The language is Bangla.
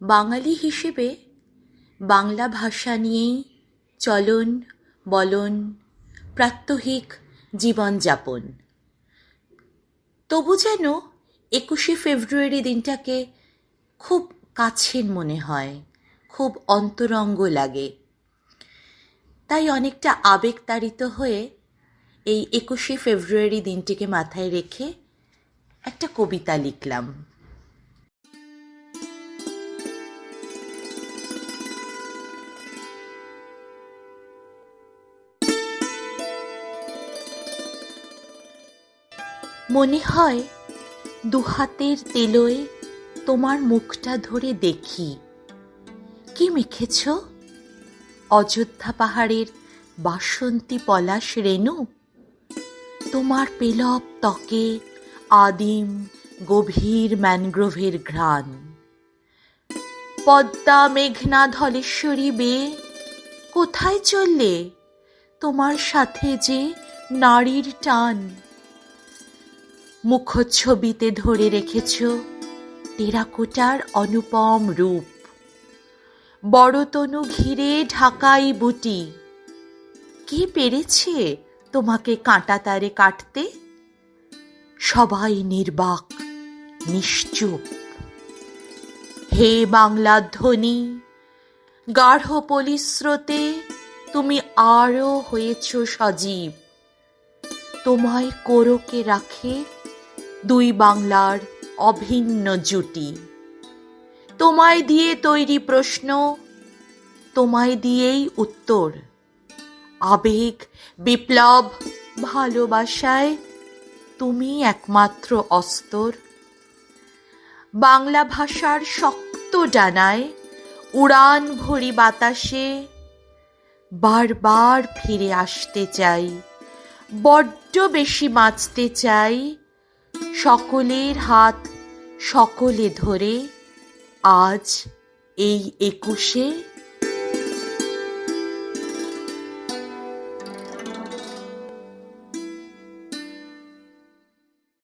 বাঙালি হিসেবে বাংলা ভাষা নিয়েই চলন, বলন, প্রাত্যহিক জীবনযাপন। তবু যেন একুশে ফেব্রুয়ারি দিনটাকে খুব কাছের মনে হয়, খুব অন্তরঙ্গ লাগে। তাই অনেকটা আবেগতাড়িত হয়ে এই একুশে ফেব্রুয়ারি দিনটিকে মাথায় রেখে একটা কবিতা লিখলাম। মনে হয় দুহাতের তেলোয় তোমার মুখটা ধরে দেখি। কি মেখেছ? অযোধ্যা পাহাড়ের বাসন্তী পলাশ রেণু? তোমার পেলব ত্বকে আদিম গভীর ম্যানগ্রোভের ঘ্রাণ। পদ্মা মেঘনা ধলেশ্বরী বে, কোথায় চললে? তোমার সাথে যে নারীর টান। মুখচ্ছবিতে ধরে রেখেছ টেরাকোটার অনুপম রূপ। বড়তনু ঘিরে ঢাকাই বুটি। কে পেরেছে তোমাকে কাঁটা তারে কাটতে? সবাই নির্বাক, নিশ্চুপ। হে বাংলা ধ্বনি, গাঢ় পলিস্রোতে তুমি আরও হয়েছ সজীব। তোমায় কোরকে রাখে দুই বাংলার অভিন্ন জুটি। তোমায় দিয়ে তৈরি প্রশ্ন, তোমায় দিয়েই উত্তর। আবেগ, বিপ্লব, ভালোবাসায় তুমি একমাত্র অস্তর। বাংলা ভাষার শক্ত ডানায় উড়ান ভরি বাতাসে বারবার ফিরে আসতে চাই, বড্ড বেশি বাঁচতে চাই সকলের হাত সকলে ধরে আজ এই একুশে